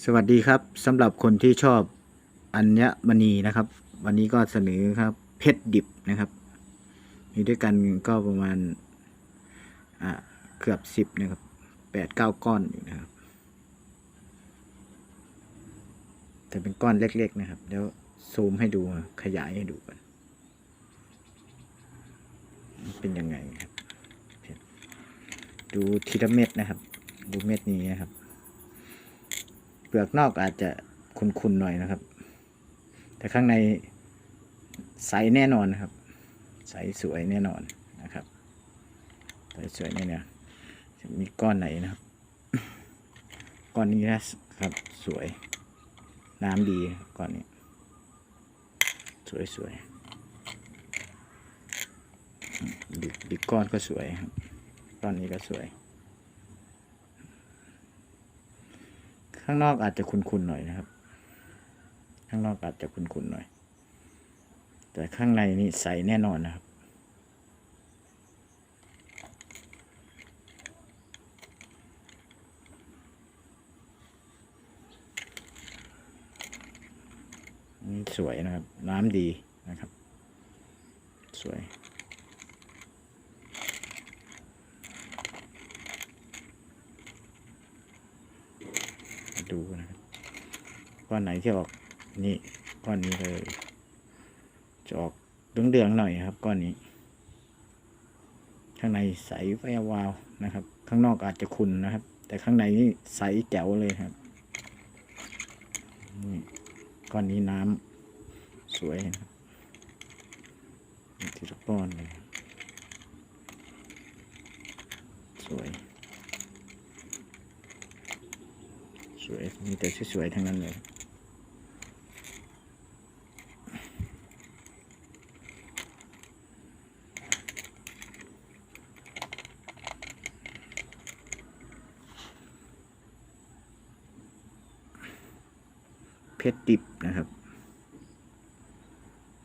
สวัสดีครับสำหรับคนที่ชอบอัญมณีนะครับ วันนี้ก็เสนอครับ เพชรดิบนะครับ มีด้วยกันก็ประมาณเกือบสิบนะครับแปดเก้าก้อนอยู่นะครับ แต่เป็นก้อนเล็ก ๆ นะครับ เดี๋ยวซูมให้ดูขยายให้ดูกันเป็นยังไงครับดูทีละเม็ดนะครับ ดูเม็ดนี้นะครับ เปลือกนอกอาจจะคุนๆหน่อยนะครับ แต่ข้างในใสแน่นอนนะครับ ใสสวยแน่นอนนะครับใสสวยแน่นอนจะมีก้อนไหนนะครับ ก้อนนี้นะครับสวย น้ำดีก้อนนี้ สวยสวยอืมบิ๊กบิ๊กก้อนก็สวยครับก้อนนี้ก็สวย ข้างนอกอาจจะคุนๆหน่อยนะครับ ข้างนอกอาจจะคุนๆหน่อย แต่ข้างในนี่ใสแน่นอนนะครับนี่สวยนะครับ น้ำดีนะครับ สวย ดูนะครับก้อนไหนที่ออกนี่ก้อนนี้เลยจะออกเหลืองๆหน่อยครับ ก้อนนี้ ข้างในใสแวววาวนะครับ ข้างนอกอาจจะขุ่นนะครับ แต่ข้างในนี่ใสแจ๋วเลยครับนี่ก้อนนี้น้ำสวยนะครับนี่ทีละก้อนเลยสวย ส วยมีแต่สวยๆทั้งนั้นเลยเพชรดิบนะครับ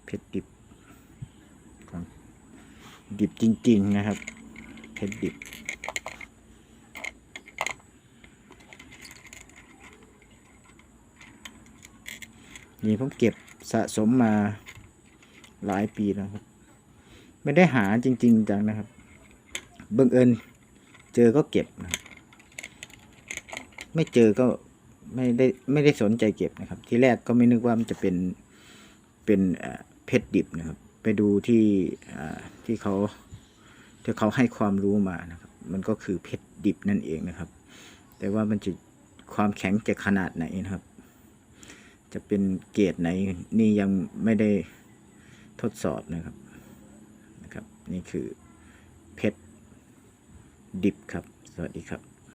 เพชรดิบของดิบจริง ๆ นะครับ เพชรดิบ นี่ผมเก็บสะสมมาหลายปีแล้วครับ ไม่ได้หาจริง ๆ จังนะครับบังเอิญเจอก็เก็บนะไม่เจอก็ไม่ได้ไม่ได้สนใจเก็บนะครับ ที่แรกก็ไม่นึกว่ามันจะเป็นเป็นเพชรดิบนะครับ ไปดูที่ที่เขาที่เขาให้ความรู้มานะครับ มันก็คือเพชรดิบนั่นเองนะครับ แต่ว่ามันจะความแข็งจะขนาดไหนนะครับ จะเป็นเกรดไหนนี่ยังไม่ได้ทดสอบนะครับนะครับ นี่คือเพชรดิบครับ สวัสดีครับ